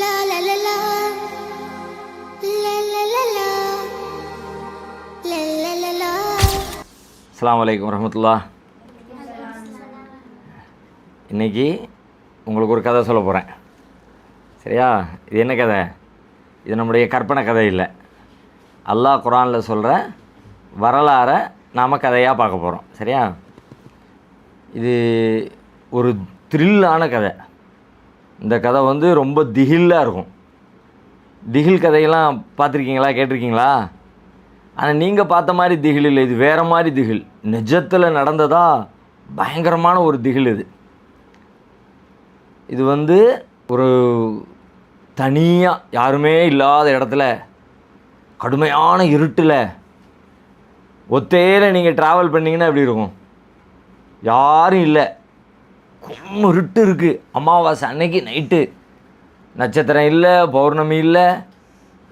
La வலைக்கம் ரஹமத்துல்லா இன்றைக்கி வரமத்துல்லா உங்களுக்கு ஒரு கதை சொல்ல போகிறேன் சரியா? இது என்ன கதை? இது நம்முடைய கற்பனை கதை இல்லை. அல்லாஹ் குரானில் சொல்கிற வரலாறை நாம் கதையாக பார்க்க போகிறோம் சரியா? இது ஒரு த்ரில்லான கதை. இந்த கதை வந்து ரொம்ப திகில்லாக இருக்கும். திகில் கதையெல்லாம் பார்த்துருக்கீங்களா? கேட்டிருக்கீங்களா? ஆனால் நீங்கள் பார்த்த மாதிரி திகில் இல்லை. இது வேறு மாதிரி திகில். நிஜத்தில் நடந்ததா? பயங்கரமான ஒரு திகில் இது. இது வந்து ஒரு தனியாக யாருமே இல்லாத இடத்துல கடுமையான இருட்டில் ஒத்தையில் நீங்கள் ட்ராவல் பண்ணீங்கன்னா எப்படி இருக்கும்? யாரும் இல்லை. கும்மு இருக்குது அமாவாசை அன்னைக்கு நைட்டு நட்சத்திரம் இல்லை பௌர்ணமி இல்லை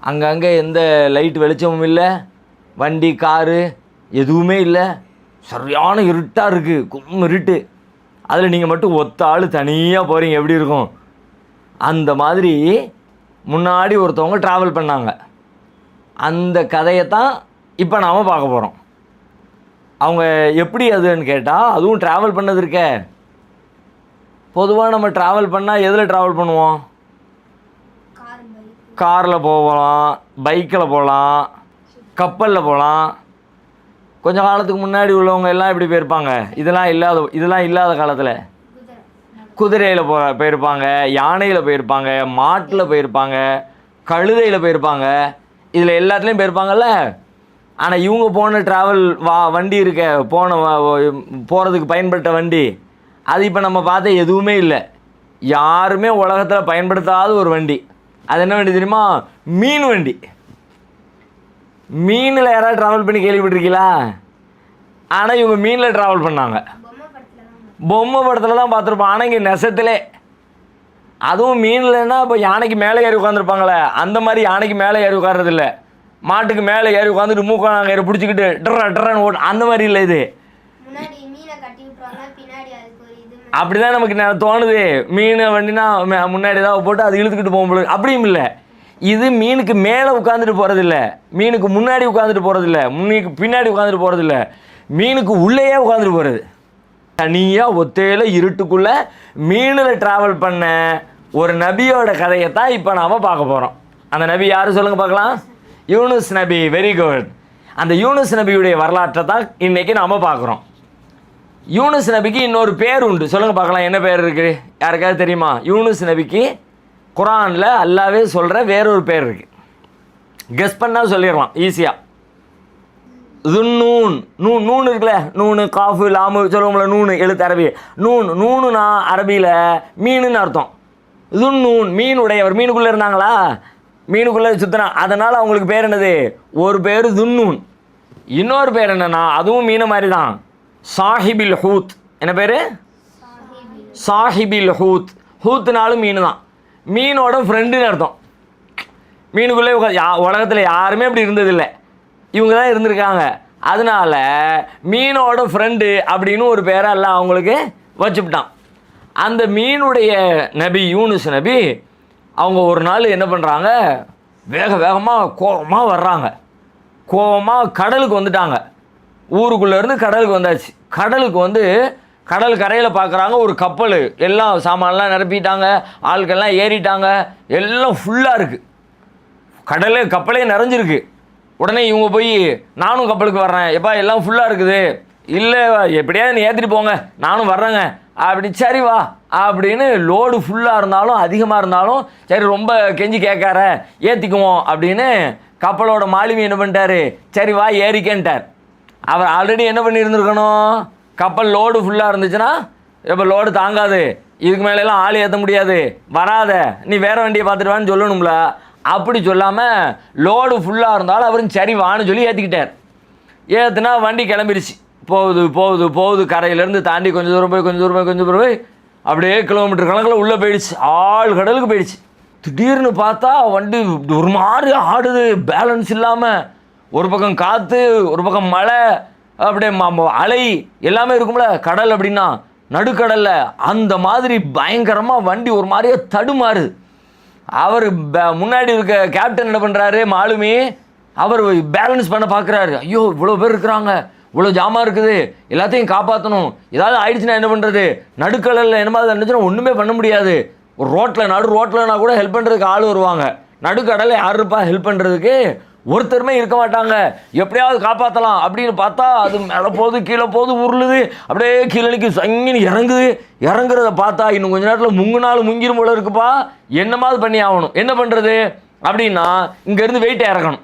அங்கங்கே எந்த லைட் வெளிச்சமும் இல்லை வண்டி காரு எதுவுமே இல்லை. சரியான இருட்டாக இருக்குது கும் அதில் நீங்கள் மட்டும் ஒத்த ஆள் தனியாக போகிறீங்க எப்படி இருக்கும்? அந்த மாதிரி முன்னாடி ஒருத்தவங்க ட்ராவல் பண்ணாங்க. அந்த கதையை தான் இப்போ நாம் பார்க்க போகிறோம் அவங்க எப்படி அதுன்னு கேட்டால் அதுவும் ட்ராவல் பண்ணது இருக்கே. பொதுவாக நம்ம ட்ராவல் பண்ணால் எதில் ட்ராவல் பண்ணுவோம்? காரில் போகலாம் பைக்கில் போகலாம் கப்பலில் போகலாம். கொஞ்ச காலத்துக்கு முன்னாடி உள்ளவங்க எல்லாம் எப்படி போயிருப்பாங்க? இதெல்லாம் இல்லாத இதெல்லாம் இல்லாத காலத்தில். குதிரையில் போ போயிருப்பாங்க யானையில் போயிருப்பாங்க மாட்டில் போயிருப்பாங்க கழுதையில் போயிருப்பாங்க. இதில் எல்லாத்துலேயும் போயிருப்பாங்கல்ல? ஆனால் இவங்க போன ட்ராவல் வா வண்டி இருக்க போன போகிறதுக்கு பயன்பட்ட வண்டி. அது இப்போ நம்ம பார்த்த எதுவுமே இல்லை. யாருமே உலகத்தில் பயன்படுத்தாத ஒரு வண்டி. அது என்ன வண்டி தெரியுமா? மீன் வண்டி. மீனில் யாராவது ட்ராவல் பண்ணி கேள்விப்பட்டிருக்கீங்களா? ஆனால் இவங்க மீனில் ட்ராவல் பண்ணாங்க. பொம்மை படத்தில் தான் பார்த்துருப்போம். ஆனால் இங்கே நெசத்திலே. அதுவும் மீன்லன்னா இப்போ யானைக்கு மேலே ஏறி உட்காந்துருப்பாங்களே அந்த மாதிரி யானைக்கு மேலே ஏறி உட்காரதில்ல மாட்டுக்கு மேலே ஏறி உட்காந்துட்டு மூக்காங்கயிறு பிடிச்சிக்கிட்டு ட்ரா ட்ரான்னு ஓட்டு அந்த மாதிரி இல்லை இது. அப்படிதான் நமக்கு நான் தோணுது? மீன் வண்டினா முன்னாடி ஏதாவது போட்டு அது இழுத்துக்கிட்டு போகும்போது அப்படியும் இல்லை. இது மீனுக்கு மேலே உட்காந்துட்டு போகிறதில்ல மீனுக்கு முன்னாடி உட்காந்துட்டு போகிறதில்ல முன்னுக்கு பின்னாடி உட்காந்துட்டு போகிறதில்ல மீனுக்கு உள்ளேயே உட்காந்துட்டு போகிறது தனியாக ஒத்தையில் இருட்டுக்குள்ளே மீனில் ட்ராவல் பண்ண ஒரு நபியோட கதையை தான் இப்போ நாம் பார்க்க போகிறோம் அந்த நபி யார் சொல்லுங்கள் பார்க்கலாம்? யூனுஸ் நபி. வெரி குட் அந்த யூனுஸ் நபியுடைய வரலாற்றை தான் இன்றைக்கி நாம் பார்க்குறோம். யூனுஸ் நபிக்கு இன்னொரு பேர் உண்டு. சொல்லுங்கள் பார்க்கலாம் என்ன பேர் இருக்குது யாருக்காவது தெரியுமா? யூனுஸ் நபிக்கு குரானில் அல்லாவே சொல்கிற வேறொரு பேர் இருக்குது கெஸ் பண்ணால் சொல்லிடலாம் ஈஸியாக நூன் நூன் நூன் இருக்குல்ல? நூனு காஃபு லாமு சொல்லுவோம்ல நூனு எழுத்து அரபி. நூன் நூனுனா அரபியில் மீனுன்னு அர்த்தம். நூன் மீன் உடையவர். மீனுக்குள்ளே இருந்தாங்களா? மீனுக்குள்ளே சுத்தினா. அதனால் அவங்களுக்கு பேர் என்னது? ஒரு பேர் துன்னூன். இன்னொரு பேர் என்னன்னா அதுவும் மீன் மாதிரி தான் சாஹிபில் ஹூத். என்ன பேர்? சாஹிபில் ஹூத். ஹூத்துனாலும் மீன் தான் மீனோட ஃப்ரெண்டுன்னு அர்த்தம். மீனுக்குள்ளே யா உலகத்தில் யாருமே அப்படி இருந்ததில்லை. இவங்க தான் இருந்திருக்காங்க. அதனால மீனோட ஃப்ரெண்டு அப்படின்னு ஒரு பேரை எல்லாம் அவங்களுக்கு வச்சுவிட்டான் அந்த மீனுடைய நபி யூனுஸ் நபி அவங்க ஒரு நாள் என்ன பண்ணுறாங்க வேக வேகமாக கோபமாக வர்றாங்க. கோபமாக கடலுக்கு வந்துட்டாங்க. ஊருக்குள்ளேருந்து கடலுக்கு வந்தாச்சு. கடலுக்கு வந்து கடல் கரையில் பார்க்குறாங்க ஒரு கப்பல். எல்லாம் சாமான்லாம் நிரப்பிட்டாங்க ஆட்கள்லாம் ஏறிட்டாங்க. எல்லாம் ஃபுல்லாக இருக்குது கடலே கப்பலே நிறைஞ்சிருக்கு. உடனே இவங்க போய் நானும் கப்பலுக்கு வர்றேன். எப்பா எல்லாம் ஃபுல்லாக இருக்குது. இல்லை எப்படியாவது நீ ஏற்றிட்டு போங்க. நானும் வர்றேங்க. அப்படி சரி வா. அப்படின்னு லோடு ஃபுல்லாக இருந்தாலும் அதிகமாக இருந்தாலும் சரி ரொம்ப கெஞ்சி கேட்கார ஏற்றிக்குவோம் அப்படின்னு கப்பலோட மாலுமி என்ன பண்ணிட்டாரு? சரி வா ஏறிக்கேன்ட்டார். அவர் ஆல்ரெடி என்ன பண்ணியிருந்துருக்கணும்? கப்பல் லோடு ஃபுல்லாக இருந்துச்சுன்னா இப்போ லோடு தாங்காது. இதுக்கு மேலெல்லாம் ஆள் ஏற்ற முடியாது. வராத. நீ வேறு வண்டியை பார்த்துட்டு சொல்லணும்ல. அப்படி சொல்லாமல் லோடு ஃபுல்லாக இருந்தாலும் அவரும் சரி வான்னு சொல்லி ஏற்றிக்கிட்டார் ஏற்றுனா வண்டி கிளம்பிருச்சு. போகுது போகுது போகுது. கரையிலேருந்து தாண்டி கொஞ்சம் தூரம் போய் கொஞ்சம் தூரம் போய் கொஞ்சம் தூரம் போய் அப்படியே கிலோமீட்டர் கணக்கில் உள்ளே போயிடுச்சு. ஆள் கடலுக்கு போயிடுச்சு. திடீர்னு பார்த்தா வண்டி ஒரு மாதிரி ஆடுது. பேலன்ஸ் இல்லாமல் ஒரு பக்கம் காற்று ஒரு பக்கம் மழை அப்படியே ம- அலை எல்லாமே இருக்கும்ல. கடல் அப்படின்னா நடுக்கடலில். அந்த மாதிரி பயங்கரமாக வண்டி ஒரு மாதிரியே தடுமாறு. அவர் முன்னாடி இருக்க கேப்டன் என்ன பண்ணுறாரு மாலுமி அவர் பேலன்ஸ் பண்ண பார்க்குறாரு ஐயோ இவ்வளோ பேர் இருக்கிறாங்க. இவ்வளோ ஜாமான் இருக்குது. எல்லாத்தையும் காப்பாற்றணும் ஏதாவது ஆயிடுச்சுன்னா என்ன பண்ணுறது நடுக்கடலில் என்ன மாதிரி இருந்துச்சுன்னா ஒன்றுமே பண்ண முடியாது. ஒரு ரோட்டில் நடு ரோட்டில்னா கூட ஹெல்ப் பண்ணுறதுக்கு ஆள் வருவாங்க. நடுக்கடலில் யார் இருப்பா? ஹெல்ப் பண்ணுறதுக்கு ஒருத்தருமே இருக்க மாட்டாங்க. எப்படியாவது காப்பாற்றலாம் அப்படின்னு பார்த்தா அது மேலே போகுது கீழே போகுது உருளுது. அப்படியே கீழே நிற்கி சங்கின்னு இறங்குது. இறங்குறத பார்த்தா இன்னும் கொஞ்ச நேரத்தில் முங்குனாலும் முங்கிரும் போல இருக்குப்பா. என்னமாவது பண்ணி ஆகணும். என்ன பண்ணுறது அப்படின்னா இங்கேருந்து வெயிட்டை இறக்கணும்.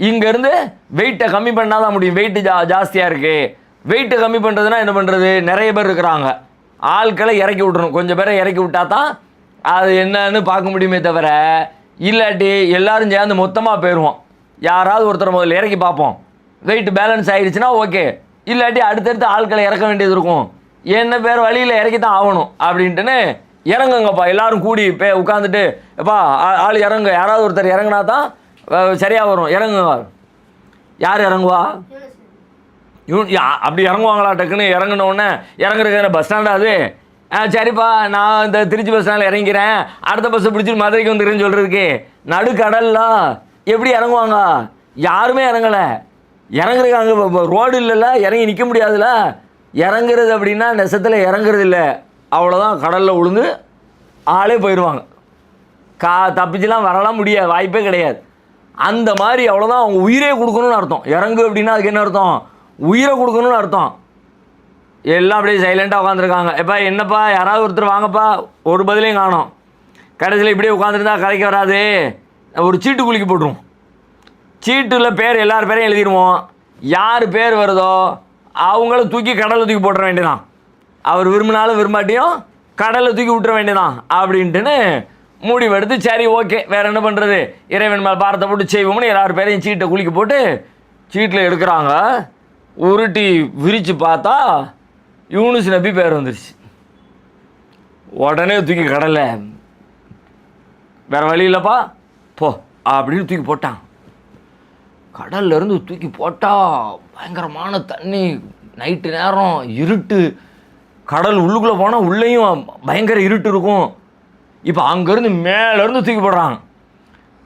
இங்கேருந்து வெயிட்டை கம்மி பண்ணால் தான் முடியும். வெயிட்டு ஜா ஜாஸ்தியாக இருக்குது வெயிட்டை கம்மி பண்ணுறதுனா என்ன பண்ணுறது நிறைய பேர் இருக்கிறாங்க. ஆட்களை இறக்கி விட்றணும் கொஞ்சம் பேரை இறக்கி விட்டா தான் அது என்னன்னு பார்க்க முடியுமே தவிர இல்லாட்டி எல்லோரும் சேர்ந்து மொத்தமாக போயிடுவோம் யாராவது ஒருத்தர் முதல்ல இறக்கி பார்ப்போம். வெயிட் பேலன்ஸ் ஆகிடுச்சுன்னா ஓகே இல்லாட்டி அடுத்தடுத்து ஆட்களை இறக்க வேண்டியது இருக்கும். என்ன பேர் வழியில் இறக்கி தான் ஆகணும் அப்படின்ட்டுன்னு இறங்குங்கப்பா. எல்லாரும் கூடி பே உட்காந்துட்டு எப்பா ஆ- ஆள் இறங்கு. யாராவது ஒருத்தர் இறங்குனா தான் சரியாக வரும். இறங்குங்க. யார் இறங்குவா? இவன் யா- அப்படி இறங்குவாங்களா டக்குன்னு? இறங்கினோடனே இறங்குறதுக்கு பஸ் ஸ்டாண்டா அது? ஆ சரிப்பா. நான் இந்த திருச்சி பஸ் ஸ்டாண்டில் இறங்கிறேன் அடுத்த பஸ்ஸை பிடிச்சிட்டு மதுரைக்கு வந்துடுறேன்னு சொல்கிறதுக்கு நடுக்கடல்ல. எப்படி இறங்குவாங்க? யாருமே இறங்கலை. இறங்குறதுக்கு அங்கே ரோடு இல்லைல்ல இறங்கி நிற்க முடியாதுல்ல. இறங்குறது அப்படின்னா நெசத்தில் இறங்குறது இல்லை. அவ்வளோதான் கடலில் விழுந்து ஆளே போயிடுவாங்க கா தப்பிச்சுலாம் வரலாம் முடியாது வாய்ப்பே கிடையாது. அந்த மாதிரி அவ்வளோதான் அவங்க உயிரே கொடுக்கணும்னு அர்த்தம். இறங்கு அப்படின்னா அதுக்கு என்ன அர்த்தம்? உயிரை கொடுக்கணும்னு அர்த்தம். எல்லாம் அப்படியே சைலண்ட்டாக உட்காந்துருக்காங்க எப்பா என்னப்பா? யாராவது ஒருத்தர் வாங்கப்பா. ஒரு பதிலையும் காணோம். கடைசியில் இப்படியே உட்காந்துருந்தா கதைக்கு வராது. ஒரு சீட்டு குலுக்கி போட்டுருவோம். சீட்டில் பேர் எல்லார் பேரையும் எழுதிடுவோம். யார் பேர் வருதோ அவங்கள தூக்கி கடலில் தூக்கி போட்டுற வேண்டியதான் அவர் விரும்பினாலும் விரும்பாட்டியும் கடலில் தூக்கி விட்டுற வேண்டியதான் அப்படின்ட்டுன்னு முடிவெடுத்து சரி ஓகே வேறு என்ன பண்ணுறது இறைவன் மேல் பாரத்தை போட்டு செய்வோம்னு எல்லார் பேரையும் சீட்டை குலுக்கி போட்டு சீட்டில் எடுக்கிறாங்க. உருட்டி விரித்து பார்த்தா யூனிஸ் நபி பேர் வந்துருச்சு. உடனே தூக்கி கடலை வேறு வழி இல்லைப்பா. போ அப்படின்னு தூக்கி போட்டான். கடல்ல இருந்து தூக்கி போட்டா பயங்கரமான தண்ணி நைட்டு நேரம் இருட்டு. கடல் உள்ளுக்குள்ளே போனால் உள்ளேயும் பயங்கர இருட்டு இருக்கும். இப்போ அங்கேருந்து மேலேருந்து தூக்கி போடுறாங்க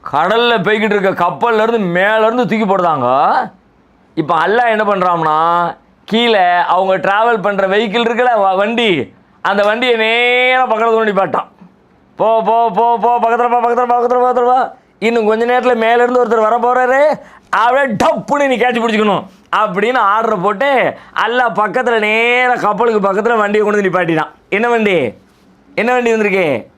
கடலில் போய்கிட்டு இருக்க கப்பல்லேருந்து மேலேருந்து தூக்கி போடுறாங்க இப்போ அல்லா என்ன பண்ணுறான்னா கீழே அவங்க ட்ராவல் பண்ணுற வெஹிக்கிள் இருக்குல்ல வண்டி அந்த வண்டியை நேராக பக்கத்தில் தோண்டி பாட்டான் போ போ போ போ பக்கத்தில் பா பக்கத்தில் பக்கத்தில் பக்கத்தில் பா. இன்னும் கொஞ்ச நேரத்தில் மேலேருந்து ஒருத்தர் வர போகிறாரு அப்படியே டப்புன்னு நீ கேட்ச் பிடிச்சிக்கணும். அப்படின்னு ஆர்டர் போட்டு எல்லாம் பக்கத்தில் நேராக கப்பலுக்கு பக்கத்தில் வண்டியை கொண்டு வந்து நிப்பாட்டினான் என்ன வண்டி? என்ன வண்டி வந்திருக்கு?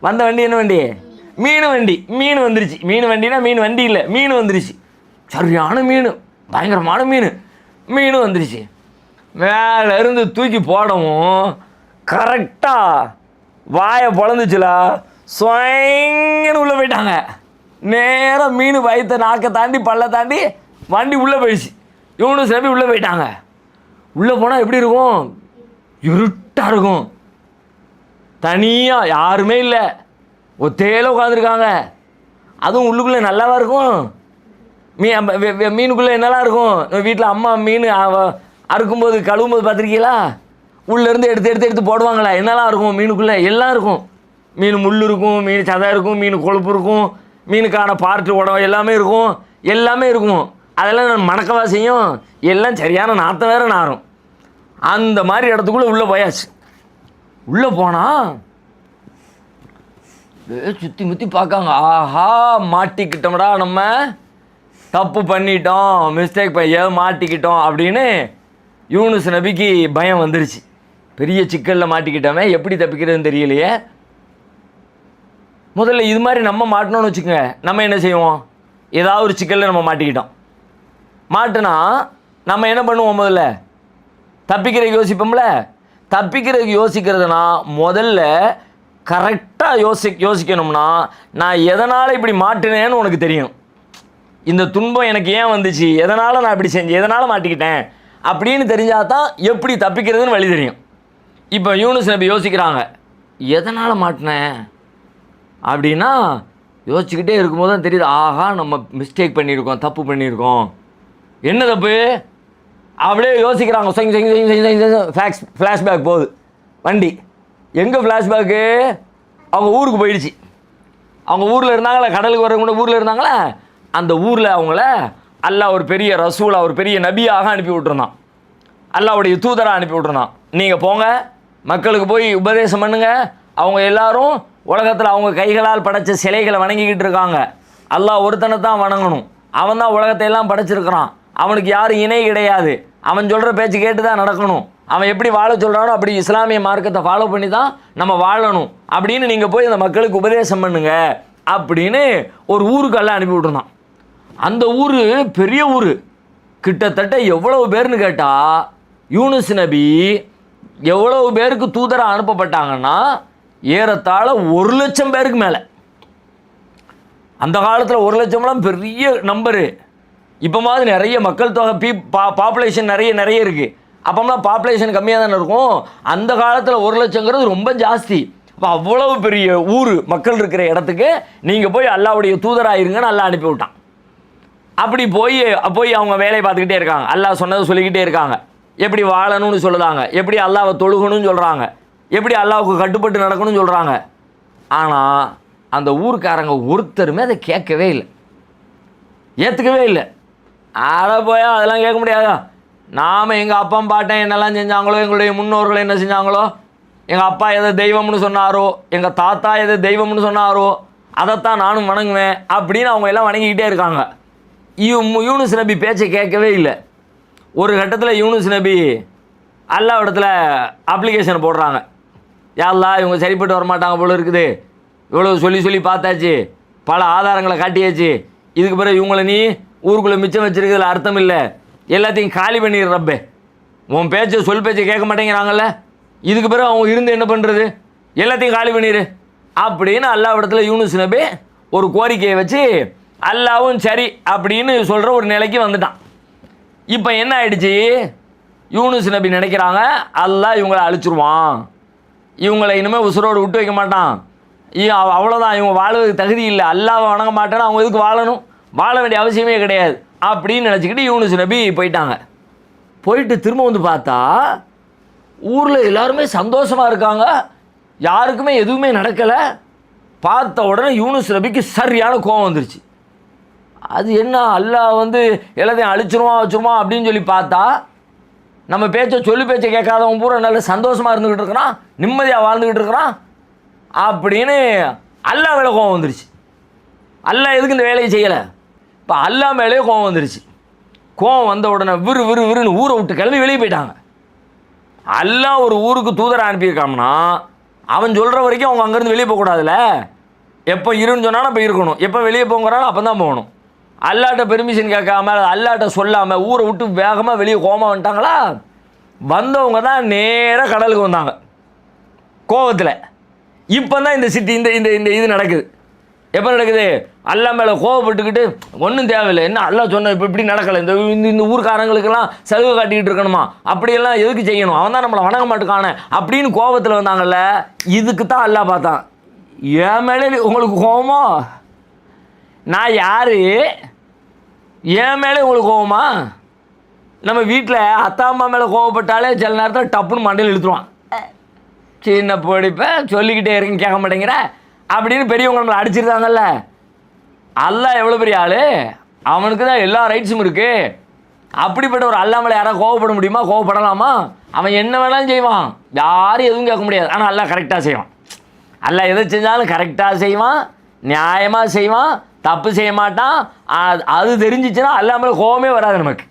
வந்த வண்டி என்ன வண்டி? மீன் வண்டி. மீன் வந்துருச்சு. மீன் வண்டினா மீன் வண்டி இல்லை. மீன் வந்துருச்சு. சரியான மீன். பயங்கரமான மீன். மீன் வந்துருச்சு. மேலே இருந்து தூக்கி போடவும் கரெக்டாக வாயை பொழந்துச்சுலா. சுவங்கன்னு உள்ளே போயிட்டாங்க. நேராக மீன் வயிற்ற நாக்கை தாண்டி பல்ல தாண்டி வண்டி உள்ளே போயிடுச்சு. இவனு சிலப்பி உள்ளே போயிட்டாங்க. உள்ளே போனால் எப்படி இருக்கும்? இருட்டாக இருக்கும். தனியாக யாருமே இல்லை. ஒத்தேல உட்காந்துருக்காங்க அதுவும் உள்ளுக்குள்ளே நல்லாவா இருக்கும்? மீ வெ- மீனுக்குள்ளே என்னலாம் இருக்கும்? வீட்டில் அம்மா மீன் அறுக்கும்போது கழுவும்போது பார்த்துருக்கீங்களா? உள்ளேருந்து எடுத்து எடுத்து எடுத்து போடுவாங்களா. என்னலாம் இருக்கும் மீனுக்குள்ளே? எல்லாம் இருக்கும். மீன் முள் இருக்கும் மீன் சதை இருக்கும் மீன் கொழுப்பு இருக்கும் மீனுக்கான பார்ட்டு உடம்பு எல்லாமே இருக்கும். எல்லாமே இருக்கும். அதெல்லாம் நான் மணக்கவா செய்யும் எல்லாம் சரியான நாற்றம் வேற நாரும். அந்த மாதிரி இடத்துக்குள்ளே உள்ளே போயாச்சு. உள்ளே போனால் சுற்றி முற்றி பார்க்காங்க. ஆஹா மாட்டிக்கிட்டோம்டா நம்ம. தப்பு பண்ணிட்டோம். மிஸ்டேக் பைய மாட்டிக்கிட்டோம் அப்படின்னு யூனுஸ் நபிக்கு பயம் வந்துருச்சு. பெரிய சிக்கலில் மாட்டிக்கிட்டோமே எப்படி தப்பிக்கிறதுன்னு தெரியலையே. முதல்ல இது மாதிரி நம்ம மாட்டினோம்னு வச்சுக்கோங்க. நம்ம என்ன செய்வோம்? ஏதாவது ஒரு சிக்கலில் நம்ம மாட்டிக்கிட்டோம். மாட்டுனா நம்ம என்ன பண்ணுவோம் முதல்ல? தப்பிக்கிறதுக்கு யோசிப்போம்ல? தப்பிக்கிறதுக்கு யோசிக்கிறதுனா முதல்ல கரெக்டாக யோசி யோசிக்கணும்னா நான் எதனால் இப்படி மாட்டினேன்னு உனக்கு தெரியும். இந்த துன்பம் எனக்கு ஏன் வந்துச்சு? எதனால் நான் இப்படி செஞ்சேன் எதனால் மாட்டிக்கிட்டேன்? அப்படின்னு தெரிஞ்சால் தான் எப்படி தப்பிக்கிறதுன்னு வழி தெரியும். இப்போ யூனிஸ் நபி யோசிக்கிறாங்க எதனால் மாட்டினேன் அப்படின்னா யோசிச்சுக்கிட்டே இருக்கும்போது தான் தெரியுது ஆஹா நம்ம மிஸ்டேக் பண்ணியிருக்கோம் தப்பு பண்ணியிருக்கோம். என்ன தப்பு? அப்படியே யோசிக்கிறாங்க செங் செங் செங் செங் செங் ஃப்ளாஷ் ஃப்ளாஷ்பேக் போகுது. வண்டி. எங்கே ஃப்ளாஷ்பேக்கு அவங்க ஊருக்கு போயிடுச்சு. அவங்க ஊரில் இருந்தாங்களே? கடலுக்கு வரவங்க கூட ஊரில் இருந்தாங்களே? அந்த ஊரில் அவங்கள அல்லா ஒரு பெரிய ரசூலா ஒரு பெரிய நபியாக அனுப்பி விட்டுருந்தான். அல்லாவுடைய தூதராக அனுப்பி விட்டுருந்தான். நீங்கள் போங்க மக்களுக்கு போய் உபதேசம் பண்ணுங்கள் அவங்க எல்லாரும் உலகத்தில் அவங்க கைகளால் படைத்த சிலைகளை வணங்கிக்கிட்டு இருக்காங்க. அல்லாஹ் ஒருத்தனை தான் வணங்கணும். அவன் தான் உலகத்தையெல்லாம் படைச்சிருக்கிறான். அவனுக்கு யாரும் இணை கிடையாது. அவன் சொல்கிற பேச்சு கேட்டு தான் நடக்கணும். அவன் எப்படி வாழ சொல்கிறானோ அப்படி இஸ்லாமிய மார்க்கத்தை ஃபாலோ பண்ணி தான் நம்ம வாழணும். அப்படின்னு நீங்கள் போய் அந்த மக்களுக்கு உபதேசம் பண்ணுங்க. அப்படின்னு ஒரு ஊருக்கெல்லாம் அனுப்பி விட்டுருந்தான். அந்த ஊர் பெரிய ஊர். கிட்டத்தட்ட எவ்வளவு பேர்னு கேட்டால் யூனுஸ் நபி எவ்வளவு பேருக்கு தூதராக அனுப்பப்பட்டாங்கன்னா ஏறத்தாழ ஒரு லட்சம் பேருக்கு மேலே. அந்த காலத்தில் ஒரு லட்சம்லாம் பெரிய நம்பரு இப்போ மாதிரி நிறைய மக்கள் தொகை பீ பா பாப்புலேஷன் நிறைய நிறைய இருக்குது அப்போம்லாம் பாப்புலேஷன் கம்மியாக தானே இருக்கும்? அந்த காலத்தில் ஒரு லட்சங்கிறது ரொம்ப ஜாஸ்தி. அப்போ அவ்வளவு பெரிய ஊர் மக்கள் இருக்கிற இடத்துக்கு நீங்கள் போய் அல்லாவுடைய தூதராக அல்லா அனுப்பி விட்டான். அப்படி போய் போய் அவங்க வேலையை பார்த்துக்கிட்டே இருக்காங்க. அல்லாஹ் சொன்னதை சொல்லிக்கிட்டே இருக்காங்க. எப்படி வாழணும்னு சொல்லுதாங்க. எப்படி அல்லாவை தொழுகணும்னு சொல்கிறாங்க எப்படி அல்லாவுக்கு கட்டுப்பட்டு நடக்கணும்னு சொல்கிறாங்க ஆனால் அந்த ஊருக்காரங்க ஒருத்தருமே அதை கேட்கவே இல்லை. ஏற்றுக்கவே இல்லை. அதை போயா அதெல்லாம் கேட்க முடியாதா? நாம் எங்கள் அப்பா பாட்டன் என்னெல்லாம் செஞ்சாங்களோ எங்களுடைய முன்னோர்கள் என்ன செஞ்சாங்களோ எங்கள் அப்பா எதை தெய்வம்னு சொன்னாரோ எங்கள் தாத்தா எதை தெய்வம்னு சொன்னாரோ அதைத்தான் நானும் வணங்குவேன் அப்படின்னு அவங்க எல்லாம் வணங்கிக்கிட்டே இருக்காங்க. யூனுஸ் நபி பேச்சை கேட்கவே இல்லை. ஒரு கட்டத்தில் யூனுஸ் நபி அல்லா இடத்துல அப்ளிகேஷன் போடுறாங்க. யாழ்லா இவங்க சரிப்பட்டு வரமாட்டாங்க போல இருக்குது. இவ்வளோ சொல்லி சொல்லி பார்த்தாச்சு. பல ஆதாரங்களை காட்டியாச்சு. இதுக்கு பிறகு இவங்களை நீ ஊருக்குள்ளே மிச்சம் வச்சிருக்கிறதுல அர்த்தம் இல்லை. எல்லாத்தையும் காலி பண்ணிடு ரப்பே. உன் பேச்சை சொல் பேச்சை கேட்க மாட்டேங்கிறாங்கல்ல? இதுக்கு பிறகு அவங்க இருந்து என்ன பண்ணுறது எல்லாத்தையும் காலி பண்ணிடு அப்படின்னு அல்லாஹ் இடத்துல யூனுஸ் நபி ஒரு கோரிக்கையை வச்சு அல்லாவும் சரி அப்படின்னு சொல்கிற ஒரு நிலைக்கு வந்துட்டான். இப்போ என்ன ஆயிடுச்சு? யூனுஸ் நபி நினைக்கிறாங்க அல்லாஹ் இவங்களை அழிச்சிருவான். இவங்களை இனிமேல் உசுரோடு விட்டு வைக்க மாட்டான். அவ்வளோதான் இவங்க வாழ்வதுக்கு தகுதி இல்லை. அல்லாவை வணங்க மாட்டேன்னு அவங்க எதுக்கு வாழணும்? வாழ வேண்டிய அவசியமே கிடையாது. அப்படின்னு நினச்சிக்கிட்டு யூனுஸ் நபி போயிட்டாங்க. போயிட்டு திரும்ப வந்து பார்த்தா ஊரில் எல்லாருமே சந்தோஷமாக இருக்காங்க. யாருக்குமே எதுவுமே நடக்கலை. பார்த்த உடனே யூனுஸ் நபிக்கு சரியான கோவம் வந்துருச்சு. அது என்ன? அல்லாஹ் வந்து எல்லாத்தையும் அழிச்சிருவான் வச்சிருவான் அப்படின்னு சொல்லி பார்த்தா நம்ம பேச்சை சொல்லி பேச்சை கேட்காதவன் பூரா நல்ல சந்தோஷமாக இருந்துக்கிட்டு இருக்கிறான் நிம்மதியாக வாழ்ந்துக்கிட்டு இருக்கிறான் அப்படின்னு அல்லாஹ் மேலே கோவம் வந்துருச்சு. அல்லாஹ் எதுக்கு இந்த வேலையை செய்யலை? இப்போ அல்லாஹ் மேலேயே கோவம் வந்துருச்சு. கோவம் வந்த உடனே விறு விறு விறுன்னு ஊரை விட்டு கிளம்பி வெளியே போயிட்டாங்க. அல்லா ஒரு ஊருக்கு தூதரை அனுப்பியிருக்காங்கன்னா அவன் சொல்கிற வரைக்கும் அவங்க அங்கேருந்து வெளியே போகக்கூடாதுல்ல? எப்போ இருன்னு சொன்னாலும் அப்போ இருக்கணும். எப்போ வெளியே போங்கிறாலும் அப்போ தான் போகணும். அல்லாட்ட பெர்மிஷன் கேட்காம அல்லாட்ட சொல்லாமல் ஊரை விட்டு வேகமாக வெளியே கோமா வந்துட்டாங்களா? வந்தவங்க தான் நேராக கடலுக்கு வந்தாங்க. கோவத்தில். இப்போ தான் இந்த சிட்டி இந்த இந்த இந்த இது நடக்குது. எப்போ நடக்குது? அல்லா மேலே கோவப்பட்டுக்கிட்டு ஒன்றும் தேவையில்லை. என்ன அல்லா சொன்ன இப்போ இப்படி நடக்கலை. இந்த இந்த இந்த ஊர்க்காரங்களுக்கெல்லாம் செலவு காட்டிக்கிட்டு இருக்கணுமா? அப்படியெல்லாம் எதுக்கு செய்யணும்? அவன் தான் நம்மளை வணங்க மாட்டுக்கான. அப்படின்னு கோவத்தில் வந்தாங்கல்ல இதுக்கு தான் அல்லா பார்த்தான். என் மேலே உங்களுக்கு கோபமோ நான் யார்? என் மேலே உங்களுக்கு கோவமா? நம்ம வீட்டில் அத்தா அம்மா மேலே கோவப்பட்டாலே சில நேரத்தில் டப்புன்னு மண்டையில் இழுத்துருவான். சின்ன பொடிப்ப? சொல்லிக்கிட்டே இருங்க கேட்க மாட்டேங்கிற. அப்படின்னு பெரியவங்க நம்மளை அடிச்சிருந்தாங்கல்ல அல்லாஹ் எவ்வளோ பெரிய ஆள்? அவனுக்கு தான் எல்லா ரைட்ஸும் இருக்குது அப்படிப்பட்ட ஒரு அல்லாமலை யாராவது கோவப்பட முடியுமா? கோவப்படலாமா? அவன் என்ன வேணாலும் செய்வான். யாரும் எதுவும் கேட்க முடியாது. ஆனால் அல்லாஹ் கரெக்டாக செய்வான். அல்லாஹ் எதை செஞ்சாலும் கரெக்டாக செய்வான். நியாயமாக செய்வான். தப்பு செய்ய மாட்டான். அது- அது தெரிஞ்சிச்சுன்னா அல்லாமல் கோவமே வராது நமக்கு.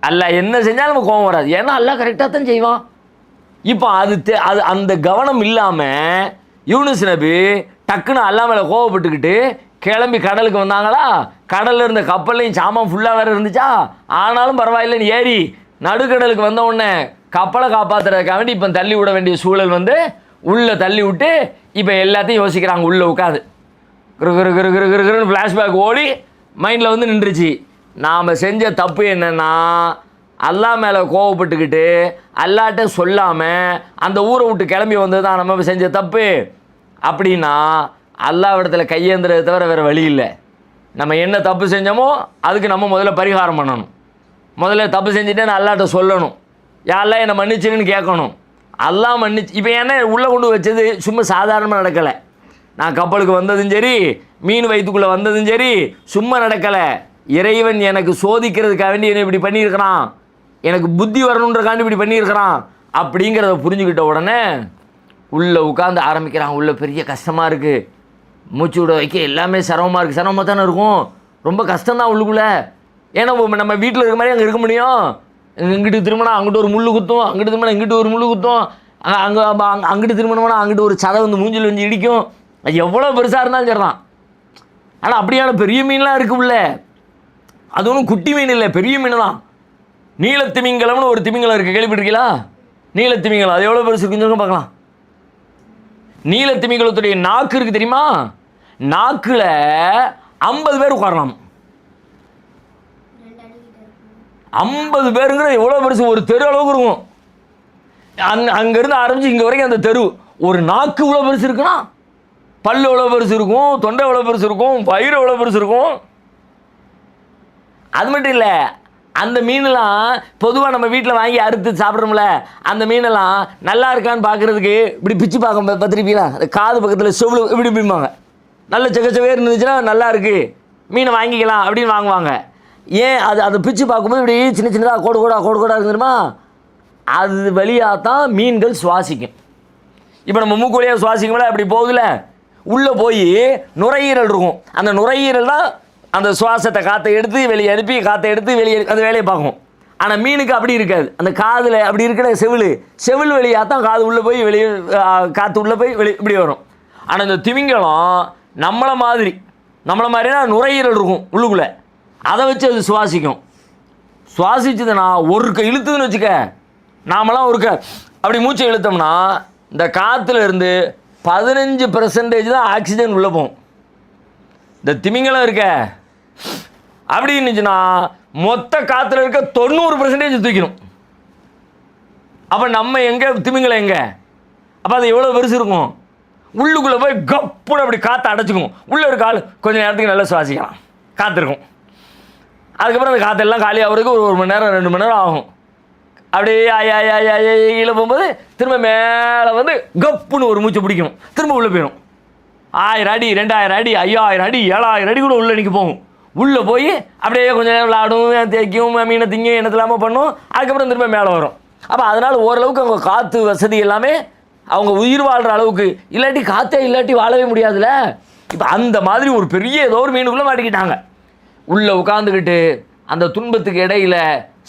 அல்ல என்ன செஞ்சாலும் நமக்கு கோவம் வராது. ஏன்னா அல்லா கரெக்டாக தான் செய்வான். இப்போ அது தெ- அது அந்த கவனம் இல்லாமல் யூனிஸ் நபி டக்குன்னு அல்லா மேலே கோவப்பட்டுக்கிட்டு கிளம்பி கடலுக்கு வந்தாங்களா? கடலில் இருந்த கப்பல்லையும் சாமான் ஃபுல்லாக வேறு இருந்துச்சா? ஆனாலும் பரவாயில்லைன்னு ஏறி நடுக்கடலுக்கு வந்த உடனே கப்பலை காப்பாற்றுறதுக்காக வேண்டி இப்போ தள்ளி விட வேண்டிய சூழல் வந்து உள்ளே தள்ளி விட்டு இப்போ எல்லாத்தையும் யோசிக்கிறாங்க உள்ளே உட்காந்து கிரு கிரு கிரு கிரு கிரு கிருன்னு ஃப்ளாஷ்பேக் ஓடி மைண்டில் வந்து நின்றுச்சு. நாம் செஞ்ச தப்பு என்னென்னா அல்லா மேலே கோவப்பட்டுக்கிட்டு அல்லாட்ட சொல்லாமல் அந்த ஊரை விட்டு கிளம்பி வந்தது தான் நம்ம செஞ்ச தப்பு. அப்படின்னா அல்லாவிடத்துல கையேந்துறதை தவிர வேறு வழி இல்லை. நம்ம என்ன தப்பு செஞ்சோமோ அதுக்கு நம்ம முதல்ல பரிகாரம் பண்ணணும். முதல்ல தப்பு செஞ்சுட்டு நான் அல்லாட்ட சொல்லணும். யாரெல்லாம் என்னை மன்னிச்சிருன்னு கேட்கணும். அல்லா மன்னிச்சு இப்போ என்ன உள்ளே கொண்டு வச்சது சும்மா சாதாரணமாக நடக்கலை. நான் கப்பலுக்கு வந்ததும் சரி மீன் வயிற்றுக்குள்ளே வந்ததும் சரி சும்மா நடக்கலை. இறைவன் எனக்கு சோதிக்கிறதுக்காக வேண்டி என்னை இப்படி பண்ணியிருக்கிறான். எனக்கு புத்தி வரணுன்றக்காண்டி இப்படி பண்ணியிருக்கிறான். அப்படிங்கிறத புரிஞ்சுக்கிட்ட உடனே உள்ளே உட்காந்து ஆரம்பிக்கிறான். உள்ளே பெரிய கஷ்டமாக இருக்குது மூச்சு விட வைக்க எல்லாமே சிரமமாக இருக்குது சிரமமாக தானே இருக்கும். ரொம்ப கஷ்டம்தான் உள்ளுக்குள்ளே. ஏன்னா நம்ம வீட்டில் இருக்க மாதிரி அங்கே இருக்க முடியும். இங்கிட்டு திரும்பினா அங்கிட்டு ஒரு முள்ளு குத்தும். அங்கிட்டு திரும்பினா இங்கிட்டு ஒரு முள்ளு குத்தும். அங்கே அங்கே அங்கே அங்கிட்டு திரும்பினோம்னா அங்கிட்டு ஒரு சதை வந்து மூஞ்சில் வந்து இடிக்கும். அது எவ்வளோ பெருசாக இருந்தாலும் சரிதான். ஆனால் அப்படியான பெரிய மீன்லாம் இருக்கு உள்ள. அது ஒன்றும் குட்டி மீன் இல்லை பெரிய மீன் தான் நீலத்திமிங்கலம்னு ஒரு திமிங்கலம் இருக்குது கேள்விப்பட்டிருக்கீங்களா? நீலத்திமிங்கலம் அது எவ்வளோ பெருசு இருக்குன்னு சொல்லி பார்க்கலாம். நீலத்திமிங்கலத்துடைய நாக்கு இருக்கு தெரியுமா? நாக்கில் ஐம்பது பேர் உட்காரலாம். ஐம்பது பேருங்கிற எவ்வளோ பெருசு ஒரு தெரு அளவுக்கு இருக்கும். அந் அங்கேருந்து ஆரம்பித்து இங்கே வரைக்கும் அந்த தெரு. ஒரு நாக்கு இவ்வளோ பெருசு இருக்குன்னா பல்லு எவ்வளோ பெருசு இருக்கும்? தொண்டை எவ்வளோ பெருசு இருக்கும்? வயிறு எவ்வளோ பெருசு இருக்கும்? அது மட்டும் இல்லை அந்த மீனெல்லாம் பொதுவாக நம்ம வீட்டில் வாங்கி அறுத்து சாப்பிட்றோம்ல அந்த மீனெல்லாம் நல்லா இருக்கான்னு பார்க்குறதுக்கு இப்படி பிச்சு பார்க்க பார்த்துருப்பீங்களா? அந்த காது பக்கத்தில் செவ்வளோ இப்படி பிம்பாங்க நல்ல செக்கச்சவே இருந்துச்சுன்னா நல்லா இருக்குது மீனை வாங்கிக்கலாம் அப்படின்னு வாங்குவாங்க. ஏன் அது அதை பிச்சு பார்க்கும்போது இப்படி சின்ன சின்னதாக கோடு கோடா கோடு கோடா இருந்துருமா அது வழியாக தான் மீன்கள் சுவாசிக்கும். இப்போ நம்ம மூக்கு வழியாக சுவாசிக்கும்போது அப்படி போகுதுல. உள்ளே போய் நுரையீரல் இருக்கும். அந்த நுரையீரல் தான் அந்த சுவாசத்தை காற்றை எடுத்து வெளியே அனுப்பி காற்றை எடுத்து வெளியே அந்த வேலையை பார்க்கும். ஆனால் மீனுக்கு அப்படி இருக்காது. அந்த காதில் அப்படி இருக்கிற செவில் செவில் வழியாக தான் காது உள்ளே போய் வெளியே காற்று உள்ளே போய் வெளியே இப்படி வரும். ஆனால் இந்த திமிங்கலம் நம்மளை மாதிரி நம்மளை மாதிரினா நுரையீரல் இருக்கும் உள்ளுக்குள்ளே. அதை வச்சு அது சுவாசிக்கும். சுவாசிச்சதுன்னா ஒரு க இழுத்துதுன்னு வச்சுக்க நாமெல்லாம் ஒரு க அப்படி மூச்சை இழுத்தோம்னா இந்த காற்றுல இருந்து பதினஞ்சு பர்சன்டேஜ் தான் ஆக்சிஜன் உள்ளே போகும். இந்த திமிங்கலம் இருக்க. அப்படி இருந்துச்சுன்னா மொத்த காற்றுல இருக்க தொண்ணூறு பர்சன்டேஜ் தூக்கிடும். அப்போ நம்ம எங்கே திமிங்கலம் எங்கே? அப்போ அது எவ்வளோ பெருசு இருக்கும்? உள்ளுக்குள்ளே போய் கப்புன்னு அப்படி காற்றை அடைச்சிக்கும். உள்ளே ஒரு கால் கொஞ்சம் நேரத்துக்கு நல்லா சுவாசிக்கலாம். காற்று இருக்கும் அதுக்கப்புறம் அந்த காற்றெல்லாம் காலி ஆகிறதுக்கு ஒரு ஒரு மணி நேரம் ரெண்டு மணி நேரம் ஆகும். அப்படியே ஆய் கீழே போகும்போது திரும்ப மேலே வந்து கப்புன்னு ஒரு மூச்சை பிடிக்கணும். திரும்ப உள்ளே போயிடும் ஆயிரம் அடி ரெண்டாயிரம் அடி ஐயாயிரம் அடி ஏழாயிரம் அடி கூட உள்ளே நிற்க போகும். உள்ளே போய் அப்படியே கொஞ்சம் நேரம் விளாடும் தேய்க்கும் மீனை திங்கும் என்ன இல்லாமல் பண்ணும். அதுக்கப்புறம் திரும்ப மேலே வரும். அப்போ அதனால் ஓரளவுக்கு அவங்க காற்று வசதி எல்லாமே அவங்க உயிர் வாழ்கிற அளவுக்கு. இல்லாட்டி காற்றே இல்லாட்டி வாழவே முடியாதுல்ல. இப்போ அந்த மாதிரி ஒரு பெரிய ஏதோ ஒரு மீனுக்குள்ளே மாட்டிக்கிட்டாங்க. உள்ளே உட்காந்துக்கிட்டு அந்த துன்பத்துக்கு இடையில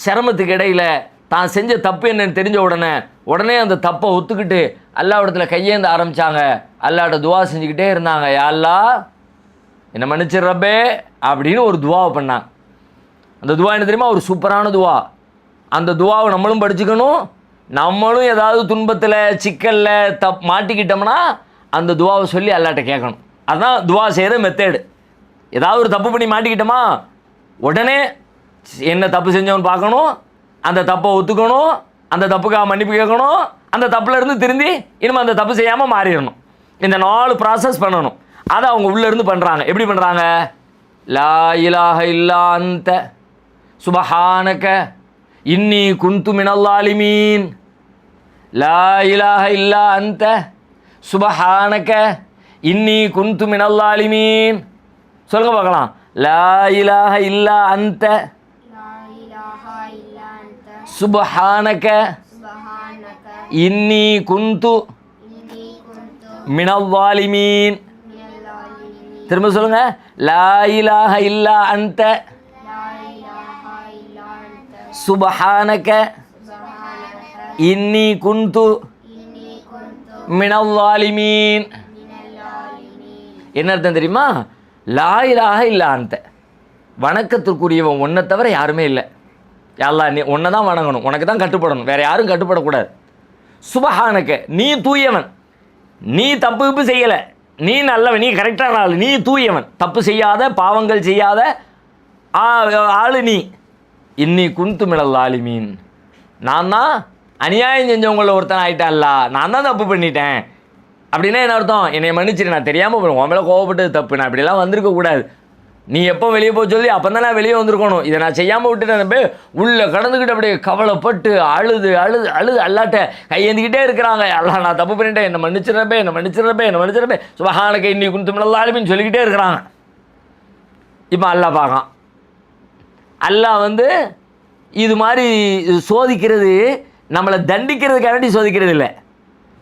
சிரமத்துக்கு இடையில தான் செஞ்ச தப்பு என்னன்னு தெரிஞ்ச உடனே உடனே அந்த தப்பை ஒத்துக்கிட்டு அல்லாவிடத்துல கையேந்த ஆரம்பித்தாங்க அல்லாட்ட துவா செஞ்சுக்கிட்டே இருந்தாங்க. யாழ்லா என்னை என்ன மன்னிச்சிடுறப்பே அப்படின்னு ஒரு துவாவை பண்ணாங்க. அந்த துவா என்ன தெரியுமா? ஒரு சூப்பரான துவா. அந்த துவாவை நம்மளும் படிச்சுக்கணும். நம்மளும் ஏதாவது துன்பத்தில் சிக்கலில் தப் மாட்டிக்கிட்டோம்னா அந்த துவாவை சொல்லி அல்லாட்ட கேட்கணும். அதுதான் துவா செய்கிற மெத்தேடு ஏதாவது ஒரு தப்பு பண்ணி மாட்டிக்கிட்டோமா? உடனே என்ன தப்பு செஞ்சோன்னு பார்க்கணும். அந்த தப்பை ஒத்துக்கணும் அந்த தப்புக்காக மன்னிப்பு கேட்கணும் அந்த தப்புலேருந்து திருந்தி இனிமேல் அந்த தப்பு செய்யாமல் மாறிடணும். இந்த நாலு ப்ராசஸ் பண்ணணும். அதை அவங்க உள்ளேருந்து பண்ணுறாங்க எப்படி பண்ணுறாங்க லா இலாஹ இல்லா அந்த. சுபஹானக. இன்னி குந்து மினல்லாலிமீன் லா இல்லா அந்த. சுபஹானக. இன்னி குந்து மினல்லாலிமீன் சொல்லுங்க பார்க்கலாம். லா இலாஹ இல்லா அந்த. சுபஹானக. இன்னி குந்து மினவாலிமீன் திரும்ப சொல்லுங்க. லாயிலாக இல்லா அந்த சுபஹானக. இன்னி குந்து மினவாலிமீன் என்ன அர்த்தம் தெரியுமா? லாயிலாக இல்லா அந்த வணக்கத்திற்குரியவன் ஒன்றை தவிர யாருமே இல்லை. எல்லாம் நீ உன்னை தான் வணங்கணும். உனக்கு தான் கட்டுப்படணும். வேறு யாரும் கட்டுப்படக்கூடாது. சுபஹானக்க நீ தூயவன். நீ தப்பு கிப்பு செய்யலை. நீ நல்லவன். நீ கரெக்டான ஆள். நீ தூயவன். தப்பு செய்யாத பாவங்கள் செய்யாத ஆ- ஆளு நீ. இன்னி குந்து மிளல் ஆலிமீன் நான் தான் அநியாயம் செஞ்சவங்களில் ஒருத்தன் ஆயிட்டான்ல. நான் தான் தப்பு பண்ணிட்டேன். அப்படின்னா என்ன அர்த்தம்? என்னை மன்னிச்சிரு. நான் தெரியாமல் உன் மேலே கோவப்பட்டது தப்பு. நான் அப்படிலாம் வந்திருக்கக்கூடாது. நீ எப்போ வெளியே போக சொல்லி அப்போ தான் நான் வெளியே வந்திருக்கணும். இதை நான் செய்யாமல் விட்டுட்டேன் போய் உள்ளே கடந்துக்கிட்டு அப்படியே கவலைப்பட்டு அழுது அழுது அழுது அல்லாட்ட கையேந்திக்கிட்டே இருக்கிறாங்க. எல்லாம் நான் தப்பு பண்ணிட்டேன். என்னை மன்னிச்சிடப்பே என்னை மன்னிச்சிடப்பே என்னை மன்னிச்சிடப்பே சுபஹானக்கு இன்னி குந்துமில்லாலுமின்னு சொல்லிக்கிட்டே இருக்கிறாங்க. இப்போ அல்லாஹ் பார்க்கான். அல்லாஹ் வந்து இது மாதிரி சோதிக்கிறது நம்மளை தண்டிக்கிறதுக்காண்டி சோதிக்கிறது இல்லை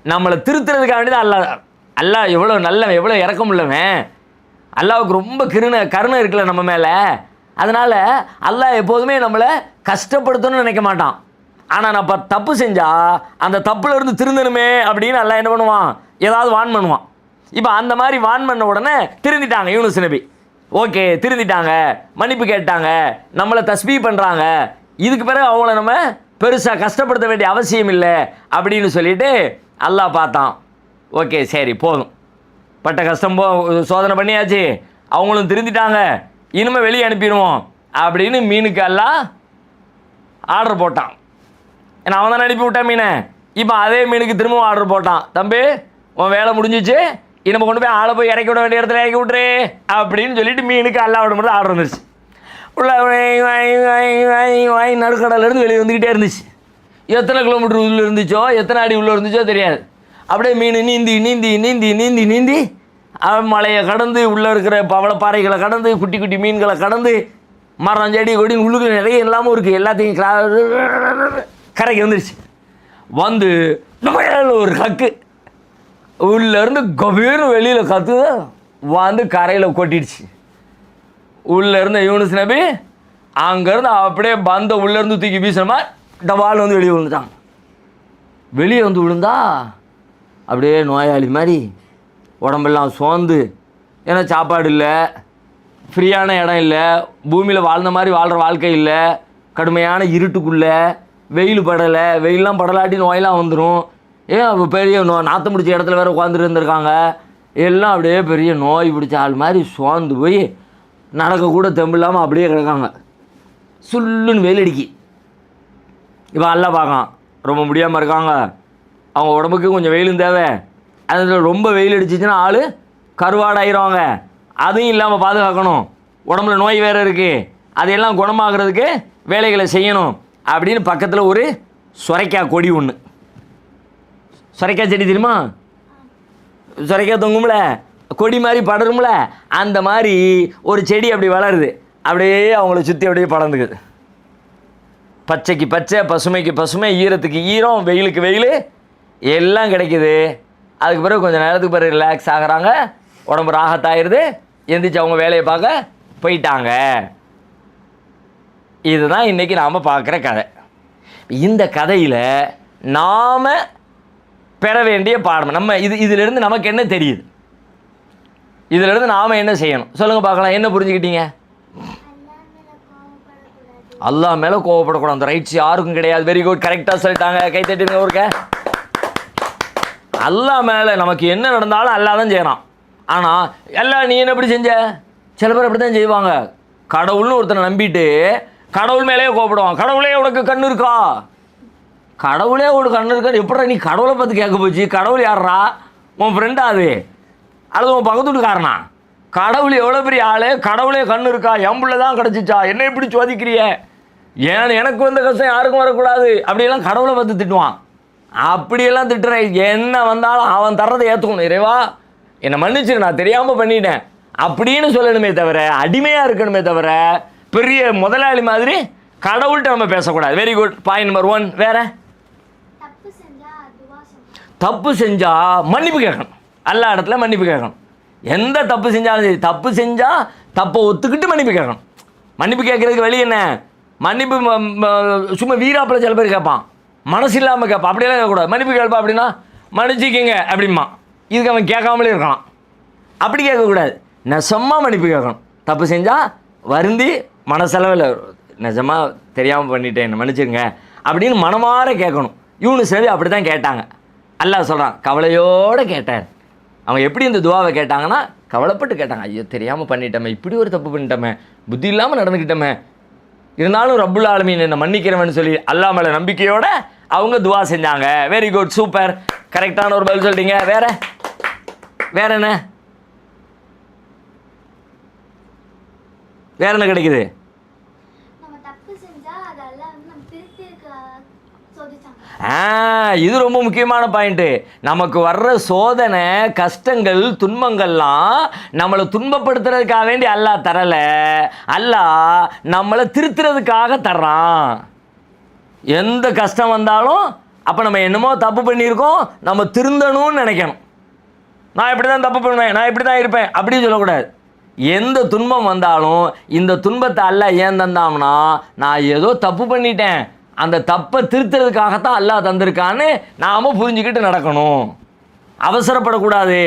நம்மளை திருத்துறதுக்காண்டி தான் அல்லாஹ் அல்லாஹ் எவ்வளோ நல்லவன் எவ்வளோ இறக்கம் உள்ளவன் அல்லாவுக்கு ரொம்ப கிருண கருணை இருக்குல்ல நம்ம மேலே. அதனால் அல்லாஹ் எப்போதுமே நம்மளை கஷ்டப்படுத்தணும்னு நினைக்க மாட்டான். ஆனால் நான் இப்போ தப்பு செஞ்சால் அந்த தப்புலேருந்து திருந்தணுமே அப்படின்னு அல்லாஹ் என்ன பண்ணுவான்? ஏதாவது வான் பண்ணுவான். இப்போ அந்த மாதிரி வான் பண்ண உடனே திருந்திட்டாங்க யூனுஸ் நபி. ஓகே திருந்திட்டாங்க மன்னிப்பு கேட்டாங்க நம்மளை தஸ்பீ பண்ணுறாங்க இதுக்கு பிறகு அவங்கள நம்ம பெருசாக கஷ்டப்படுத்த வேண்டிய அவசியம் இல்லை அப்படின்னு சொல்லிட்டு அல்லாஹ் பார்த்தான். ஓகே சரி போதும். பட்ட கஷ்டம் போ சோதனை பண்ணியாச்சு. அவங்களும் திருந்திட்டாங்க. இனிமேல் வெளியே அனுப்பிடுவோம். அப்படின்னு மீனுக்கெல்லாம் ஆர்டர் போட்டான். ஏன்னா அவன் தானே அனுப்பி விட்டான் மீனை. இப்போ அதே மீனுக்கு திரும்பவும் ஆர்டர் போட்டான். தம்பி உன் வேலை முடிஞ்சிச்சு. இனிமே கொண்டு போய் ஆளை போய் இறக்கி விட வேண்டிய இடத்துல இறக்கி விட்ரு அப்படின்னு சொல்லிட்டு மீனுக்கு அல்லா விட மட்டும் ஆர்டர் வந்துருச்சு. உள்ள வாங்கி நடுக்கடலேருந்து வெளியே வந்துக்கிட்டே இருந்துச்சு. எத்தனை கிலோமீட்டர் உள்ளே இருந்துச்சோ எத்தனை அடி உள்ளே இருந்துச்சோ தெரியாது. அப்படியே மீன் நீந்தி நீந்தி நீந்தி நீந்தி நீந்தி. மலையை கடந்து உள்ளே இருக்கிற பவளப்பாறைகளை கடந்து குட்டி குட்டி மீன்களை கடந்து மரம் செடி கொடி உள்ளுக்கு நிறைய இல்லாமல் இருக்குது எல்லாத்தையும் கரைக்கு வந்துருச்சு. வந்து ஒரு கக்கு. உள்ளேருந்து கபீர்னு வெளியில் கத்து வந்து கரையில் கொட்டிடுச்சு. உள்ளே இருந்த நபி அங்கேருந்து அப்படியே பந்த உள்ளேருந்து தூக்கி வீசின மாதிரி டபால் வந்து வெளியே விழுந்துட்டாங்க வெளியே வந்து விழுந்தா அப்படியே நோயாளி மாதிரி உடம்பெல்லாம் சோர்ந்து. ஏன்னா சாப்பாடு இல்லை ஃப்ரீயான இடம் இல்லை பூமியில் வாழ்ந்த மாதிரி வாழ்கிற வாழ்க்கை இல்லை கடுமையான இருட்டுக்குள்ளே வெயில் படலை வெயிலெலாம் படலாட்டி நோயெல்லாம் வந்துடும் ஏன் அப்போ பெரிய நோ நாற்றம் பிடிச்ச இடத்துல வேறு உட்காந்துட்டு இருந்திருக்காங்க? எல்லாம் அப்படியே பெரிய நோய் பிடிச்ச ஆள் மாதிரி சோர்ந்து போய் நடக்கக்கூட தெம்பு இல்லாமல் அப்படியே கிடக்காங்க. சுல்லுன்னு வெயில் அடிக்கி. இப்போ அல்ல பார்க்கலாம் ரொம்ப முடியாமல் இருக்காங்க. அவங்க உடம்புக்கு கொஞ்சம் வெயிலும் தேவை. அதில் ரொம்ப வெயில் அடிச்சிச்சுன்னா ஆள் கருவாடாயிருவாங்க. அதையும் இல்லாமல் பாதுகாக்கணும். உடம்புல நோய் வேறு இருக்குது அதையெல்லாம் குணமாகிறதுக்கு வேலைகளை செய்யணும். அப்படின்னு பக்கத்தில் ஒரு சுரைக்காய் கொடி ஒன்று சுரைக்காய் செடி தெரியுமா? சுரைக்காய் தொங்கும்ல? கொடி மாதிரி படரும்ல? அந்த மாதிரி ஒரு செடி அப்படி வளருது. அப்படியே அவங்கள சுற்றி அப்படியே படர்ந்துக்குது. பச்சைக்கு பச்சை பசுமைக்கு பசுமை ஈரத்துக்கு ஈரம் வெயிலுக்கு வெயில் எல்லாம் கிடைக்குது. அதுக்கு பிறகு கொஞ்சம் நேரத்துக்கு பிறகு ரிலாக்ஸ் ஆகுறாங்க. உடம்பு ராகத்தாயிருது எந்திரிச்சு அவங்க வேலையை பார்க்க போயிட்டாங்க. இதுதான் இன்றைக்கி நாம் பார்க்குற கதை. இந்த கதையில் நாம் பெற வேண்டிய பாடம். நம்ம இது இதிலிருந்து நமக்கு என்ன தெரியுது? இதிலிருந்து நாம் என்ன செய்யணும்? சொல்லுங்கள் பார்க்கலாம். என்ன புரிஞ்சுக்கிட்டீங்க? அல்லா மேலே கோவப்படக்கூடாது. அந்த ரைட்ஸ் யாருக்கும் கிடையாது. வெரி குட் கரெக்டாக சொல்லிட்டாங்க. கை தட்டிங்க ஒருக்க அல்லா மேலே நமக்கு என்ன நடந்தாலும் அல்லாஹ் தான் செய்கிறான் ஆனால் எல்லாம் நீ என்ன எப்படி செஞ்ச? சில பேர் அப்படி தான் செய்வாங்க. கடவுள்னு ஒருத்தனை நம்பிட்டு கடவுள் மேலேயே கோவப்படுவான் கடவுளே உனக்கு கண்ணு இருக்கா? கடவுளே ஒரு கண்ணு இருக்கா? எப்படா நீ கடவுளை பார்த்து கேட்க போச்சு? கடவுள் யாரா உன் ஃப்ரெண்டா அது. அல்லது உன் பக்கத்து வீட்டுக்காரனா? கடவுள் எவ்வளோ பெரிய ஆளு? கடவுளே கண்ணு இருக்கா? எம்புள்ள தான் கிடச்சிச்சா? என்ன இப்படி சோதிக்கிறிய? ஏன் எனக்கு வந்த கஷ்டம் யாருக்கும் வரக்கூடாது? அப்படியெல்லாம் கடவுளை பார்த்து திட்டுவான். அப்படியெல்லாம் திட்டுற என்ன வந்தாலும் அவன் தர்றதை ஏற்றுக்கணும் இறைவா. என்னை மன்னிச்சிரு நான் தெரியாமல் பண்ணிட்டேன். அப்படின்னு சொல்லணுமே தவிர அடிமையாக இருக்கணுமே தவிர பெரிய முதலாளி மாதிரி கடவுள்கிட்ட நம்ம பேசக்கூடாது. Very good point number one வேற? தப்பு செஞ்சால் மன்னிப்பு கேட்கணும். எல்லா இடத்துல மன்னிப்பு கேட்கணும். எந்த தப்பு செஞ்சாலும் சரி தப்பு செஞ்சால் தப்பை ஒத்துக்கிட்டு மன்னிப்பு கேட்கணும். மன்னிப்பு கேட்குறதுக்கு வழி என்ன? மன்னிப்பு சும்மா வீராப்பில் சில பேர் கேட்பான். மனசு இல்லாமல் கேட்பா அப்படியெல்லாம் கேட்கக்கூடாது. மன்னிப்பு கேட்பா அப்படின்னா மன்னிச்சிக்கிங்க அப்படிமா இதுக்கு அவன் கேட்காமலே இருக்கலாம் அப்படி கேட்கக்கூடாது. நெசமாக மன்னிப்பு கேட்கணும். தப்பு செஞ்சால் வருந்தி மனசளவில் நிஜமாக தெரியாமல் பண்ணிட்டேன் என்னை மன்னிச்சிருங்க அப்படின்னு மனமாற கேட்கணும். இவனு சரி அப்படி தான் கேட்டாங்க. அல்லாஹ் சொல்கிறான் கவலையோடு கேட்டார். அவங்க எப்படி இந்த துவாவை கேட்டாங்கன்னா கவலைப்பட்டு கேட்டாங்க. ஐயோ தெரியாமல் பண்ணிட்டோமே இப்படி ஒரு தப்பு பண்ணிட்டோமே புத்தி இல்லாமல் நடந்துக்கிட்டோமே. இருந்தாலும் ரப்புல் ஆலமீன் என்னை மன்னிக்கிறவன் சொல்லி அல்லாஹ் மேலே நம்பிக்கையோட அவங்க துவா செஞ்சாங்க. வெரி குட் சூப்பர் கரெக்டான ஒரு பதில் சொல்லிட்டீங்க. வேற? வேற என்ன? வேற என்ன கிடைக்குது? இது ரொம்ப முக்கியமான பாயிண்ட்டு நமக்கு வர்ற சோதனை கஷ்டங்கள் துன்பங்கள்லாம் நம்மளை துன்பப்படுத்துறதுக்காக வேண்டி அல்லாஹ் தரல. அல்லாஹ் நம்மளை திருத்துறதுக்காக தர்றான். எந்த கஷ்டம் வந்தாலும் அப்போ நம்ம என்னமோ தப்பு பண்ணியிருக்கோம் நம்ம திருந்தணும்னு நினைக்கணும். நான் இப்படி தான் தப்பு பண்ணுவேன் நான் இப்படி தான் இருப்பேன் அப்படின்னு சொல்லக்கூடாது. எந்த துன்பம் வந்தாலும் இந்த துன்பத்தை அல்ல ஏன் தந்தாம்னா நான் ஏதோ தப்பு பண்ணிட்டேன் அந்த தப்பை திருத்துறதுக்காகத்தான் அல்லாஹ் தந்திருக்கான்னு நாம புரிஞ்சுக்கிட்டு நடக்கணும். அவசரப்படக்கூடாது.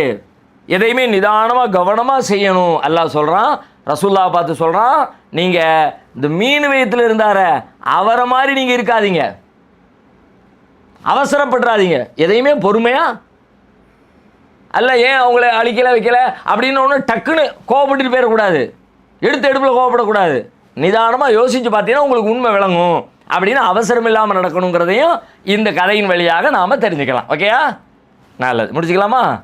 எதையுமே நிதானமாக கவனமாக செய்யணும் அல்லாஹ் சொல்கிறான் ரசுல்லாவை பார்த்து சொல்கிறான் நீங்கள் இந்த மீன் வயத்தில் இருந்தார அவரை மாதிரி நீங்கள் இருக்காதீங்க. அவசரப்படுறாதீங்க எதையுமே பொறுமையாக அல்ல ஏன் அவங்கள அழிக்கல வைக்கல? அப்படின்னு ஒன்று டக்குன்னு கோவப்பட்டுட்டு போயிடக்கூடாது. எடுத்து எடுப்பில் கோவப்படக்கூடாது. நிதானமாக யோசித்து பார்த்தீங்கன்னா உங்களுக்கு உண்மை விளங்கும். அப்படின்னு அவசரம் இல்லாமல் நடக்கணுங்கிறதையும் இந்த கதையின் வழியாக நாம் தெரிஞ்சுக்கலாம். ஓகேயா? நல்லது. முடிச்சுக்கலாமா?